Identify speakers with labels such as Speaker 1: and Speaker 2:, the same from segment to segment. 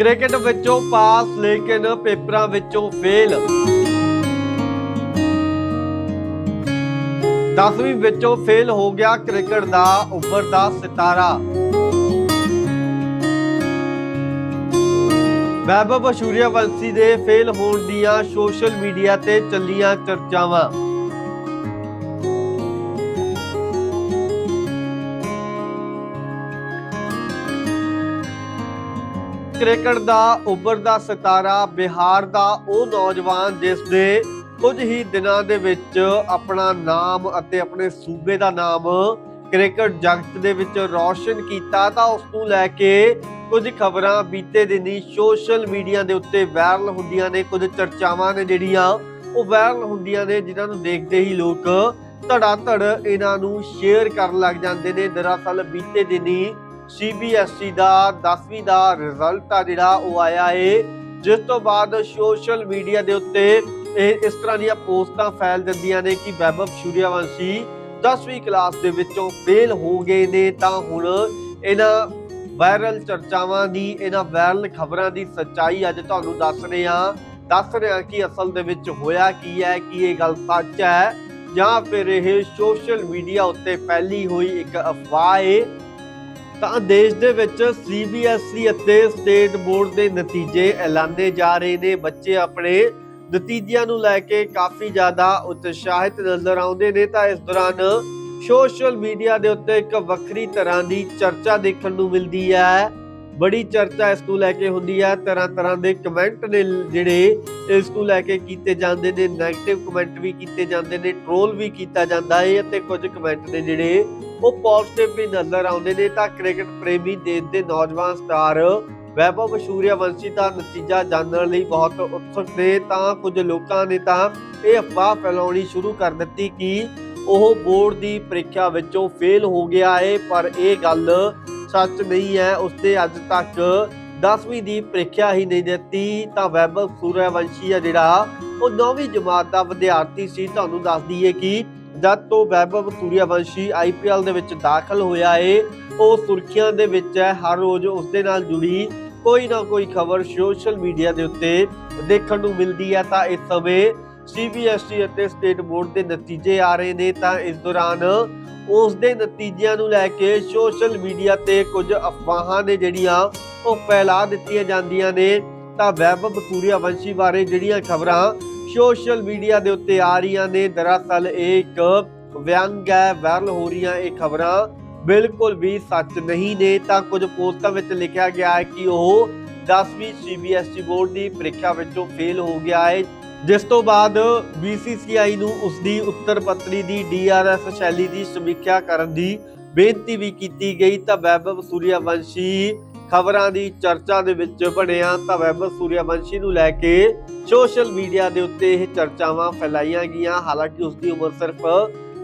Speaker 1: Cricket ਵਿੱਚੋਂ ਪਾਸ, ਲੇਕਿਨ ਪੇਪਰਾਂ ਵਿੱਚੋਂ ਫੇਲ 10ਵੀਂ ਵਿੱਚੋਂ ਫੇਲ ਹੋ ਗਿਆ ਕ੍ਰਿਕਟ ਦਾ ਉੱਭਰਦਾ ਸਿਤਾਰਾ। ਵੈਭਵ ਸੂਰਿਆਵੰਸ਼ੀ ਦੇ ਫੇਲ ਹੋਣ ਦੀਆਂ ਸੋਸ਼ਲ ਮੀਡੀਆ ਤੇ ਚੱਲੀਆਂ ਚਰਚਾਵਾਂ। ਕ੍ਰਿਕਟ ਦਾ ਉੱਭਰਦਾ ਸਿਤਾਰਾ, ਬਿਹਾਰ ਦਾ, ਉਹ ਨੌਜਵਾਨ ਜਿਸ ਨੇ ਕੁਝ ਹੀ ਦਿਨਾਂ ਦੇ ਵਿੱਚ ਆਪਣਾ ਨਾਮ ਅਤੇ ਆਪਣੇ ਸੂਬੇ ਦਾ ਨਾਮ ਕ੍ਰਿਕਟ ਜਗਤ ਦੇ ਵਿੱਚ ਰੌਸ਼ਨ ਕੀਤਾ, ਤਾਂ ਉਸ ਨੂੰ ਲੈ ਕੇ ਕੁਝ ਖਬਰਾਂ ਬੀਤੇ ਦਿਨੀ ਸੋਸ਼ਲ ਮੀਡੀਆ ਦੇ ਉੱਤੇ ਵਾਇਰਲ ਹੁੰਦੀਆਂ ਨੇ, ਕੁਝ ਚਰਚਾਵਾਂ ਨੇ ਜਿਹੜੀਆਂ ਉਹ ਵਾਇਰਲ ਹੁੰਦੀਆਂ ਨੇ, ਜਿਨ੍ਹਾਂ ਨੂੰ ਦੇਖਦੇ ਹੀ ਲੋਕ ਧੜਾ ਧੜ ਇਹਨਾਂ ਨੂੰ ਸ਼ੇਅਰ ਕਰਨ ਲੱਗ ਜਾਂਦੇ ਨੇ। ਦਰਅਸਲ ਬੀਤੇ ਦਿਨੀ ਸੀਬੀਐਸਈ ਦਾ 10ਵੀਂ ਦਾ ਰਿਜ਼ਲਟ ਆ ਜਿਹੜਾ, ਉਹ ਆਇਆ ਏ। ਜਿਸ ਤੋਂ ਬਾਅਦ ਸੋਸ਼ਲ ਮੀਡੀਆ ਦੇ ਉੱਤੇ ਇਹ ਇਸ ਤਰ੍ਹਾਂ ਦੀਆਂ ਪੋਸਟਾਂ ਫੈਲ ਜਾਂਦੀਆਂ ਨੇ ਕਿ ਵੈਭਵ ਸੂਰਿਆਵੰਸ਼ੀ 10ਵੀਂ ਕਲਾਸ ਦੇ ਵਿੱਚੋਂ ਫੇਲ ਹੋ ਗਏ ਨੇ। ਤਾਂ ਹੁਣ ਇਹਨਾਂ ਵਾਇਰਲ ਚਰਚਾਵਾਂ ਦੀ, ਇਹਨਾਂ ਵਾਇਰਲ ਖਬਰਾਂ ਦੀ ਸੱਚਾਈ ਅੱਜ ਤੁਹਾਨੂੰ ਦੱਸ ਰਹੇ ਹਾਂ। ਦੱਸ ਰਹੇ ਹਾਂ ਕਿ ਅਸਲ ਦੇ ਵਿੱਚ ਹੋਇਆ ਕੀ ਹੈ, ਕਿ ਇਹ ਗੱਲ ਸੱਚ ਹੈ। ਜਾਂ ਫਿਰ ਇਹ ਸੋਸ਼ਲ ਮੀਡੀਆ ਉੱਤੇ ਫੈਲੀ ਹੋਈ ਇੱਕ ਅਫਵਾਹ ਹੈ ਤਾਂ ਦੇਸ਼ ਦੇ ਵਿੱਚ ਸੀਬੀਐਸਈ ਅਤੇ ਸਟੇਟ ਬੋਰਡ ਦੇ ਨਤੀਜੇ ਐਲਾਨੇ ਜਾ ਰਹੇ ਨੇ। ਬੱਚੇ ਆਪਣੇ ਨਤੀਜਿਆਂ ਨੂੰ ਲੈ ਕੇ ਕਾਫੀ ਜ਼ਿਆਦਾ ਉਤਸ਼ਾਹਿਤ ਨਜ਼ਰ ਆਉਂਦੇ ਨੇ। ਤਾਂ ਇਸ ਦੌਰਾਨ ਸੋਸ਼ਲ ਮੀਡੀਆ ਦੇ ਉੱਤੇ ਇੱਕ ਵੱਖਰੀ ਤਰ੍ਹਾਂ ਦੀ ਚਰਚਾ ਦੇਖਣ ਨੂੰ ਮਿਲਦੀ ਹੈ। ਬੜੀ ਚਰਚਾ ਇਸ ਨੂੰ ਲੈ ਕੇ ਹੁੰਦੀ ਹੈ। ਤਰ੍ਹਾਂ ਤਰ੍ਹਾਂ ਦੇ ਕਮੈਂਟ ਨੇ ਜਿਹੜੇ ਇਸ ਨੂੰ ਲੈ ਕੇ ਕੀਤੇ ਜਾਂਦੇ ਨੇ। 네ਗੇਟਿਵ ਕਮੈਂਟ ਵੀ ਕੀਤੇ ਜਾਂਦੇ ਨੇ। ਟ੍ਰੋਲ ਵੀ ਕੀਤਾ ਜਾਂਦਾ ਹੈ ਅਤੇ ਕੁਝ ਕਮੈਂਟ ਨੇ ਜਿਹੜੇ ਉਹ ਪੋਜ਼ਿਟਿਵ ਵੀ ਨਜ਼ਰ ਆਉਂਦੇ ਨੇ। ਤਾਂ ਕ੍ਰਿਕਟ ਪ੍ਰੇਮੀ ਦੇਸ਼ ਦੇ ਨੌਜਵਾਨ ਸਟਾਰ ਵੈਭਵ ਸੂਰਿਆਵੰਸ਼ੀ ਦਾ ਨਤੀਜਾ ਜਾਣਨ ਲਈ ਬਹੁਤ ਉਤਸੁਕ ਨੇ। ਤਾਂ ਕੁਝ ਲੋਕਾਂ ਨੇ ਤਾਂ ਇਹ ਅਫਵਾਹ ਫੈਲਾਉਣੀ ਸ਼ੁਰੂ ਕਰ ਦਿੱਤੀ ਕਿ ਉਹ ਬੋਰਡ ਦੀ ਪ੍ਰੀਖਿਆ ਵਿੱਚੋਂ ਫੇਲ ਹੋ ਗਿਆ ਹੈ ਪਰ ਇਹ ਗੱਲ ਸੱਚ ਨਹੀਂ ਹੈ। ਉਸਦੇ ਅੱਜ ਤੱਕ 10ਵੀਂ ਦੀ ਪ੍ਰੀਖਿਆ ਹੀ ਨਹੀਂ ਦਿੱਤੀ। ਤਾਂ ਵੈਭਵ ਸੂਰਿਆਵੰਸ਼ੀ ਆ ਜਿਹੜਾ, ਉਹ 9ਵੀਂ ਜਮਾਤ ਦਾ ਵਿਦਿਆਰਥੀ ਸੀ। ਤੁਹਾਨੂੰ ਦੱਸ ਦਈਏ ਕਿ ਜਦ ਤੋਂ ਵੈਭਵ ਸੂਰਿਆਵੰਸ਼ੀ ਆਈਪੀਐਲ ਦੇ ਵਿੱਚ ਦਾਖਲ ਹੋਇਆ ਏ, ਉਹ ਸੁਰਖੀਆਂ ਦੇ ਵਿੱਚ ਹੈ। ਹਰ ਰੋਜ਼ ਉਸ ਦੇ ਨਾਲ ਜੁੜੀ ਕੋਈ ਨਾ ਕੋਈ ਖਬਰ ਸੋਸ਼ਲ ਮੀਡੀਆ ਦੇ ਉੱਤੇ ਦੇਖਣ ਨੂੰ ਮਿਲਦੀ ਹੈ। ਤਾਂ ਇਸ ਸਮੇਂ ਸੀਬੀਐਸਈ ਅਤੇ ਸਟੇਟ ਬੋਰਡ ਦੇ ਨਤੀਜੇ ਆ ਰਹੇ ਨੇ। ਤਾਂ ਇਸ ਦੌਰਾਨ ਉਸ ਦੇ ਨਤੀਜਿਆਂ ਨੂੰ ਲੈ ਕੇ ਸੋਸ਼ਲ ਮੀਡੀਆ ਤੇ ਕੁਝ ਅਫਵਾਹਾਂ ਨੇ ਜਿਹੜੀਆਂ ਉਹ ਫੈਲਾ ਦਿੱਤੀਆਂ ਜਾਂਦੀਆਂ ਨੇ। ਤਾਂ ਵੈਭਵ ਸੂਰਿਆਵੰਸ਼ੀ ਬਾਰੇ ਜਿਹੜੀਆਂ ਖਬਰਾਂ ਸੋਸ਼ਲ ਮੀਡੀਆ ਦੇ ਉੱਤੇ ਆ ਰਹੀਆਂ ਨੇ। ਦਰਅਸਲ ਇਹ ਇੱਕ ਵਿਅੰਗ ਹੈ, ਵਾਇਰਲ ਹੋ ਰਹੀਆਂ ਇਹ ਖਬਰਾਂ। ਬਿਲਕੁਲ ਵੀ ਸੱਚ ਨਹੀਂ ਨੇ। ਤਾਂ ਕੁਝ ਪੋਸਟਾਂ ਵਿੱਚ ਲਿਖਿਆ ਗਿਆ ਹੈ ਕਿ ਉਹ 10ਵੀਂ ਸੀਬੀਐਸਈ ਬੋਰਡ ਦੀ ਪ੍ਰੀਖਿਆ ਵਿੱਚੋਂ ਫੇਲ ਹੋ ਗਿਆ ਹੈ। ਜਿਸ ਤੋਂ ਬਾਅਦ BCCI ਨੂੰ ਉਸ ਦੀ ਉੱਤਰ ਪੱਤਰੀ ਦੀ DRS ਸ਼ੈਲੀ ਦੀ ਸਮੀਖਿਆ ਕਰਨ ਦੀ ਬੇਨਤੀ ਵੀ ਕੀਤੀ ਗਈ। ਤਾਂ ਵੈਭਵ ਸੂਰਿਆਵੰਸ਼ੀ ਖਬਰਾਂ ਦੀ ਚਰਚਾ ਦੇ ਵਿੱਚ ਬਣਿਆ ਤਾਂ ਵੈਭਵ ਸੂਰਿਆਵੰਸ਼ੀ ਨੂੰ ਲੈ ਕੇ ਸੋਸ਼ਲ ਮੀਡੀਆ ਦੇ ਉੱਤੇ ਇਹ ਚਰਚਾਵਾਂ ਫੈਲਾਈਆਂ ਗਈਆਂ। ਹਾਲਾਂਕਿ ਉਸ ਦੀ ਉਮਰ ਸਿਰਫ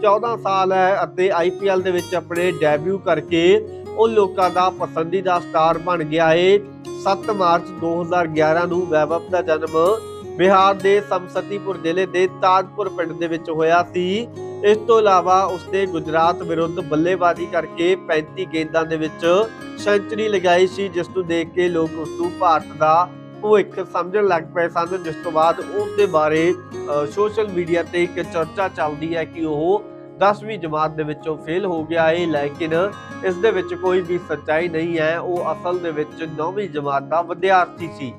Speaker 1: 14 ਸਾਲ ਹੈ ਅਤੇ IPL ਦੇ ਵਿੱਚ ਆਪਣੇ ਡੈਬਿਊ ਕਰਕੇ ਉਹ ਲੋਕਾਂ ਦਾ ਪਸੰਦੀਦਾ ਸਟਾਰ ਬਣ ਗਿਆ ਏ। 7 ਮਾਰਚ 2011 ਨੂੰ ਵੈਭਵ ਦਾ ਜਨਮ ਬਿਹਾਰ ਦੇ ਸਮਸਤੀਪੁਰ ਜ਼ਿਲ੍ਹੇ ਦੇ ਤਾਜਪੁਰ ਪਿੰਡ ਦੇ ਵਿੱਚ ਹੋਇਆ ਸੀ। ਇਸ ਤੋਂ ਇਲਾਵਾ ਉਸਨੇ ਗੁਜਰਾਤ ਵਿਰੁੱਧ ਬੱਲੇਬਾਜ਼ੀ ਕਰਕੇ 35 ਗੇਂਦਾਂ ਦੇ ਵਿੱਚ ਸੈਂਚਰੀ ਲਗਾਈ ਸੀ, ਜਿਸ ਨੂੰ ਦੇਖ ਕੇ ਲੋਕ ਉਸ ਨੂੰ ਭਾਰਤ ਦਾ ਭਵਿੱਖ ਸਮਝਣ ਲੱਗ ਪਏ ਸਨ, ਜਿਸ ਤੋਂ ਬਾਅਦ ਉਸ ਦੇ ਬਾਰੇ ਸੋਸ਼ਲ ਮੀਡੀਆ ਤੇ ਇੱਕ ਚਰਚਾ ਚੱਲਦੀ ਹੈ ਕਿ ਉਹ 10ਵੀਂ ਜਮਾਤ ਦੇ ਵਿੱਚੋਂ ਫੇਲ ਹੋ ਗਿਆ ਹੈ ਲੇਕਿਨ ਇਸ ਦੇ ਵਿੱਚ ਕੋਈ ਵੀ ਸੱਚਾਈ ਨਹੀਂ ਹੈ। ਉਹ ਅਸਲ ਦੇ ਵਿੱਚ 9ਵੀਂ ਜਮਾਤ ਦਾ ਵਿਦਿਆਰਥੀ ਸੀ।